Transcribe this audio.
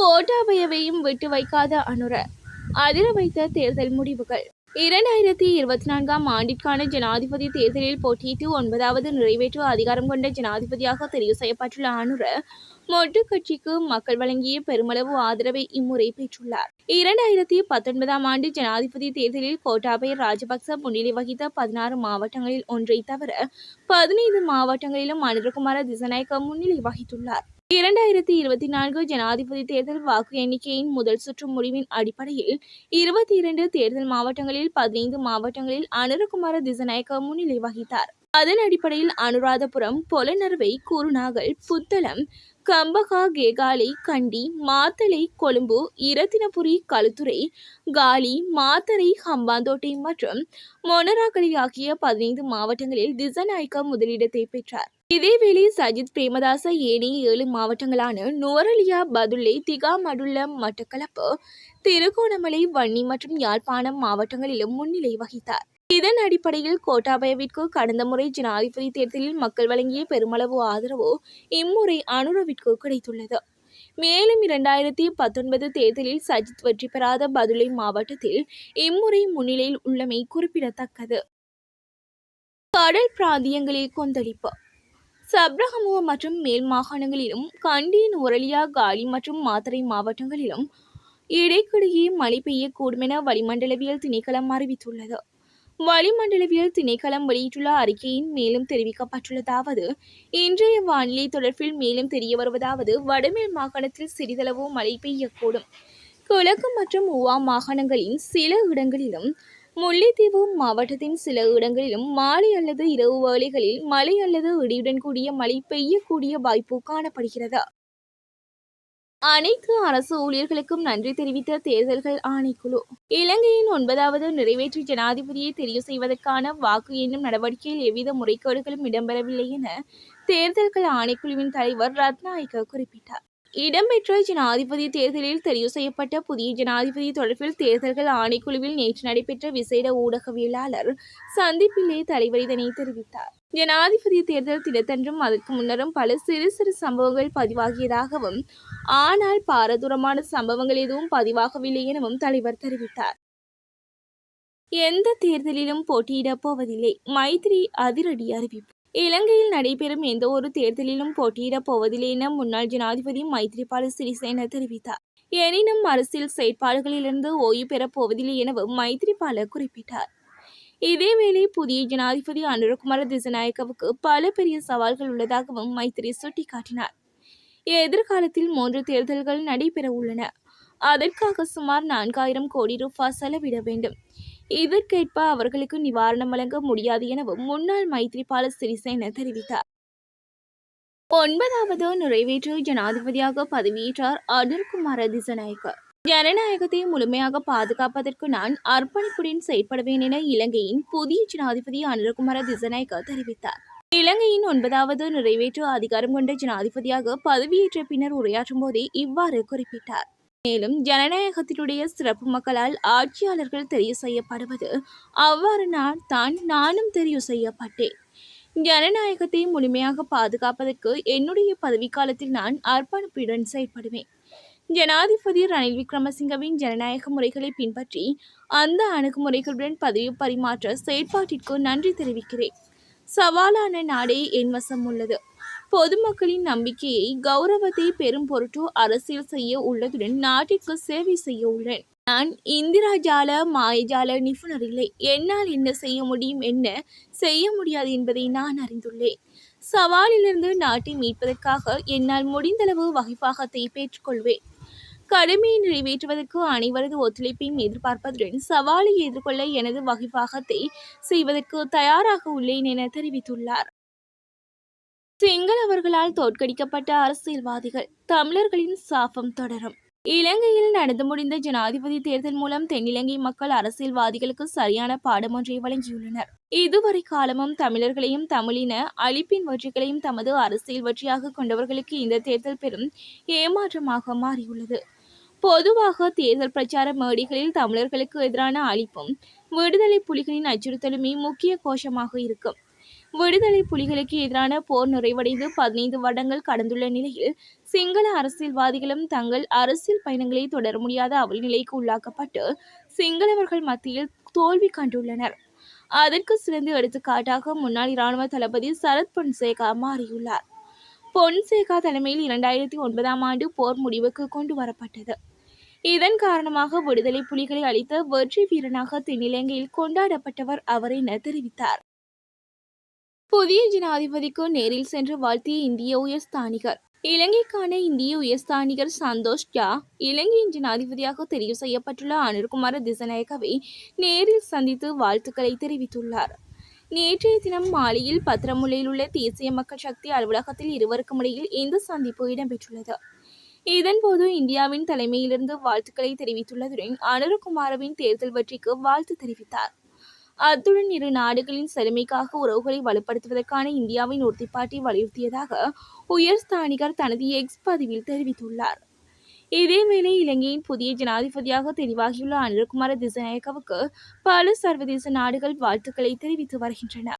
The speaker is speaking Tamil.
கோட்டாபயவையும் விட்டு வைக்காத அனுர அதிர வைத்த தேர்தல் முடிவுகள். இரண்டாயிரத்தி இருபத்தி நான்காம் ஆண்டிற்கான ஜனாதிபதி தேர்தலில் போட்டியிட்டு ஒன்பதாவது நிறைவேற்று அதிகாரம் கொண்ட ஜனாதிபதியாக தெரிவு செய்யப்பட்டுள்ள அனுர மொட்டு கட்சிக்கு மக்கள் வழங்கிய பெருமளவு ஆதரவை இம்முறை பெற்றுள்ளார். இரண்டாயிரத்தி பத்தொன்பதாம் ஆண்டு ஜனாதிபதி தேர்தலில் கோட்டாபய ராஜபக்ச முன்னிலை வகித்த பதினாறு மாவட்டங்களில் ஒன்றை தவிர பதினைந்து மாவட்டங்களிலும் அனுரகுமார திசநாயக்க முன்னிலை வகித்துள்ளார். இரண்டாயிரத்தி இருபத்தி நான்கு ஜனாதிபதி தேர்தல் வாக்கு எண்ணிக்கையின் முதல் சுற்று முடிவின் அடிப்படையில் இருபத்தி இரண்டு தேர்தல் மாவட்டங்களில் பதினைந்து மாவட்டங்களில் அனுரகுமார திசநாயக்க முன்னிலை வகித்தார் அதன் அடிப்படையில் அனுராதபுரம் பொலநறுவை குருநாகல் புத்தளம் கம்பகா கேகாலை கண்டி மாத்தளை கொழும்பு இரத்தினபுரி களுத்துறை காலி மாத்தரை ஹம்பாந்தோட்டை மற்றும் மொனராகலை ஆகிய பதினைந்து மாவட்டங்களில் திசநாயக்க முதலிடத்தை பெற்றார். இதேவேளை சஜித் பிரேமதாச ஏனைய ஏழு மாவட்டங்களான நுவரலியா பதுளை திகா மடுல்லம் மட்டக்களப்பு திருகோணமலை வன்னி மற்றும் யாழ்ப்பாணம் மாவட்டங்களிலும் முன்னிலை வகித்தார். இதன் அடிப்படையில் கோட்டாபயவிற்கு கடந்த முறை ஜனாதிபதி தேர்தலில் மக்கள் வழங்கிய பெருமளவு ஆதரவு இம்முறை அனுரவிற்கு கிடைத்துள்ளது. மேலும் இரண்டாயிரத்தி பத்தொன்பது தேர்தலில் சஜித் வெற்றி பெறாத பதுளை மாவட்டத்தில் இம்முறை முன்னிலையில் உள்ளமை குறிப்பிடத்தக்கது. கடல் பிராந்தியங்களில் கொந்தளிப்பு. சப்ரகமுவ மற்றும் மேல் மாகாணங்களிலும் கண்டியின் உரலியா காலி மற்றும் மாத்தரை மாவட்டங்களிலும் இடைக்கிடையே மழை பெய்யக்கூடும் என வளிமண்டலவியல் திணைக்களம் அறிவித்துள்ளது. வளிமண்டலவியல் திணைக்களம் வெளியிட்டுள்ள அறிக்கையின் மேலும் தெரிவிக்கப்பட்டுள்ளதாவது இன்றைய வானிலை தொடர்பில் மேலும் தெரிய வருவதாவது வடமேல் மாகாணத்தில் சிறிதளவு மழை பெய்யக்கூடும். கிழக்கு மற்றும் உவா மாகாணங்களின் சில இடங்களிலும் முல்லைத்தீவு மாவட்டத்தின் சில இடங்களிலும் மாலை அல்லது இரவு வேளைகளில் மழை அல்லது இடியுடன் கூடிய மழை பெய்யக்கூடிய வாய்ப்பு காணப்படுகிறது? அனைத்து அரசு ஊழியர்களுக்கும் நன்றி தெரிவித்த தேர்தல்கள் ஆணைக்குழு. இலங்கையின் ஒன்பதாவது நிறைவேற்று ஜனாதிபதியை தெரிவு செய்வதற்கான வாக்கு எண்ணும் நடவடிக்கையில் எவ்வித முறைகேடுகளும் இடம்பெறவில்லை என தேர்தல்கள் ஆணைக்குழுவின் தலைவர் ரத்நாயக்க குறிப்பிட்டார். இடம்பெற்ற ஜனாதிபதி தேர்தலில் தெரிவு செய்யப்பட்ட புதிய ஜனாதிபதி தொடர்பில் தேர்தல்கள் ஆணைக்குழுவில் நேற்று நடைபெற்ற விசேட ஊடகவியலாளர் சந்திப்பிலே தலைவர் இதனை தெரிவித்தார். ஜனாதிபதி தேர்தல் தினத்தன்றும் அதற்கு முன்னரும் பல சிறு சிறு சம்பவங்கள் பதிவாகியதாகவும் ஆனால் பாரதூரமான சம்பவங்கள் எதுவும் பதிவாகவில்லை எனவும் தலைவர் தெரிவித்தார். எந்த தேர்தலிலும் போட்டியிடப் போவதில்லை. மைத்ரி அதிரடி அறிவிப்பு. இலங்கையில் நடைபெறும் எந்த ஒரு தேர்தலிலும் போட்டியிடப் போவதில்லை என முன்னாள் ஜனாதிபதி மைத்ரிபால சிறிசேன தெரிவித்தார். எனினும் அரசியல் செயற்பாடுகளிலிருந்து ஓய்வு பெறப் போவதில்லை எனவும் மைத்ரிபால குறிப்பிட்டார். இதேவேளை புதிய ஜனாதிபதி அனுரகுமார திசநாயக்கவுக்கு பல பெரிய சவால்கள் உள்ளதாகவும் மைத்திரி சுட்டிக்காட்டினார். எதிர்காலத்தில் மூன்று தேர்தல்கள் நடைபெற உள்ளன. அதற்காக சுமார் நான்காயிரம் கோடி ரூபாய் செலவிட வேண்டும். இதற்கேற்ப அவர்களுக்கு நிவாரணம் வழங்க முடியாது எனவும் முன்னாள் மைத்ரிபால சிறிசேன தெரிவித்தார். ஒன்பதாவது நிறைவேற்று ஜனாதிபதியாக பதவியேற்றார் அனில்குமார திசநாயக்க. ஜனநாயகத்தை முழுமையாக பாதுகாப்பதற்கு நான் அர்ப்பணிப்புடன் செயற்படுவேன் என இலங்கையின் புதிய ஜனாதிபதி அனுரகுமார திசநாயக்க தெரிவித்தார். இலங்கையின் ஒன்பதாவது நிறைவேற்று அதிகாரம் கொண்ட ஜனாதிபதியாக பதவியேற்ற பின்னர் உரையாற்றும் போதே இவ்வாறு குறிப்பிட்டார். மேலும் ஜனநாயகத்தினுடைய சிறப்பு மக்களால் ஆட்சியாளர்கள் தெரிவு செய்யப்படுவது அவ்வாறு நான் தான் நானும் தெரிவு செய்யப்பட்டேன். ஜனநாயகத்தை முழுமையாக பாதுகாப்பதற்கு என்னுடைய பதவிக்காலத்தில் நான் அர்ப்பணிப்புடன் செயற்படுவேன். ஜனாதிபதி ரணில் விக்ரமசிங்கவின் ஜனநாயக முறைகளை பின்பற்றி அந்த அணுகுமுறைகளுடன் பதவி பரிமாற்ற செயற்பாட்டிற்கு நன்றி தெரிவிக்கிறேன். சவாலான நாடே என் வசம் உள்ளது. பொதுமக்களின் நம்பிக்கையை கௌரவத்தை பெரும் பொருட்டு அரசியல் செய்ய உள்ளதுடன் நாட்டிற்கு சேவை செய்ய உள்ளேன். நான் இந்திரா ஜால மாயஜால நிபுணர் இல்லை. என்னால் என்ன செய்ய முடியும் என்ன செய்ய முடியாது என்பதை நான் அறிந்துள்ளேன். சவாலிலிருந்து நாட்டை மீட்பதற்காக என்னால் முடிந்தளவு வகைப்பாகத்தை பெற்றுக்கொள்வேன். கடமையை நிறைவேற்றுவதற்கு அனைவரது ஒத்துழைப்பையும் எதிர்பார்ப்பதுடன் சவாலை எதிர்கொள்ள எனது வகைப்பாகத்தை செய்வதற்கு தயாராக உள்ளேன் என தெரிவித்துள்ளார். சிங்களவர்களால் தோற்கடிக்கப்பட்ட அரசியல்வாதிகள் தமிழர்களின் சாபம் தொடரும். இலங்கையில் நடந்து முடிந்த ஜனாதிபதி தேர்தல் மூலம் தென்னிலங்கை மக்கள் அரசியல்வாதிகளுக்கு சரியான பாடம் ஒன்றை வழங்கியுள்ளனர். இதுவரை காலமும் தமிழர்களையும் தமிழின அழிப்பின் வெற்றிகளையும் தமது அரசியல் வெற்றியாக கொண்டவர்களுக்கு இந்த தேர்தல் பெரும் ஏமாற்றமாக மாறியுள்ளது. பொதுவாக தேர்தல் பிரச்சார மேடைகளில் தமிழர்களுக்கு எதிரான அழிப்பும் விடுதலை புலிகளின் அச்சுறுத்தலுமே முக்கிய கோஷமாக இருக்கும். விடுதலை புலிகளுக்கு எதிரான போர் நிறைவடைந்து பதினைந்து வருடங்கள் கடந்துள்ள நிலையில் சிங்கள அரசியல்வாதிகளும் தங்கள் அரசியல் பயணங்களை தொடர முடியாத அவல் நிலைக்கு உள்ளாக்கப்பட்டு சிங்களவர்கள் மத்தியில் தோல்வி கண்டுள்ளனர். அதற்கு சிறந்த எடுத்துக்காட்டாக முன்னாள் இராணுவ தளபதி சரத் பொன்சேகா மாறியுள்ளார். பொன்சேகா தலைமையில் இரண்டாயிரத்தி ஒன்பதாம் ஆண்டு போர் முடிவுக்கு கொண்டு வரப்பட்டது. இதன் காரணமாக விடுதலை புலிகளை அளித்த வெற்றி வீரனாக தென்னிலங்கையில் கொண்டாடப்பட்டவர் அவர் என தெரிவித்தார். புதிய ஜனாதிபதிக்கு நேரில் சென்று வாழ்த்திய இந்திய உயர்ஸ்தானிகர். இலங்கைக்கான இந்திய உயர்ஸ்தானிகர் சந்தோஷ் ஜா இலங்கையின் ஜனாதிபதியாக தெரிவு செய்யப்பட்டுள்ள அனுர்குமார திசநாயகவை நேரில் சந்தித்து வாழ்த்துக்களை தெரிவித்துள்ளார். நேற்றைய தினம் மாலையில் பத்திரமுல்லையில் உள்ள தேசிய மக்கள் சக்தி அலுவலகத்தில் இருவருக்கும் இடையில் இந்த சந்திப்பு இடம்பெற்றுள்ளது. இதன்போது இந்தியாவின் தலைமையிலிருந்து வாழ்த்துக்களை தெரிவித்துள்ளதுடன் அனுரகுமாரவின் தேர்தல் வெற்றிக்கு வாழ்த்து தெரிவித்தார். அத்துடன் இரு நாடுகளின் செழுமைக்காக உறவுகளை வலுப்படுத்துவதற்கான இந்தியாவின் உறுதிப்பாட்டை வலியுறுத்தியதாக உயர்ஸ்தானிகர் தனது எக்ஸ் பதிவில் தெரிவித்துள்ளார். இதேவேளை இலங்கையின் புதிய ஜனாதிபதியாக தெரிவாகியுள்ள அனில்குமார திசநாயக்கவுக்கு பல சர்வதேச நாடுகள் வாழ்த்துக்களை தெரிவித்து வருகின்றன.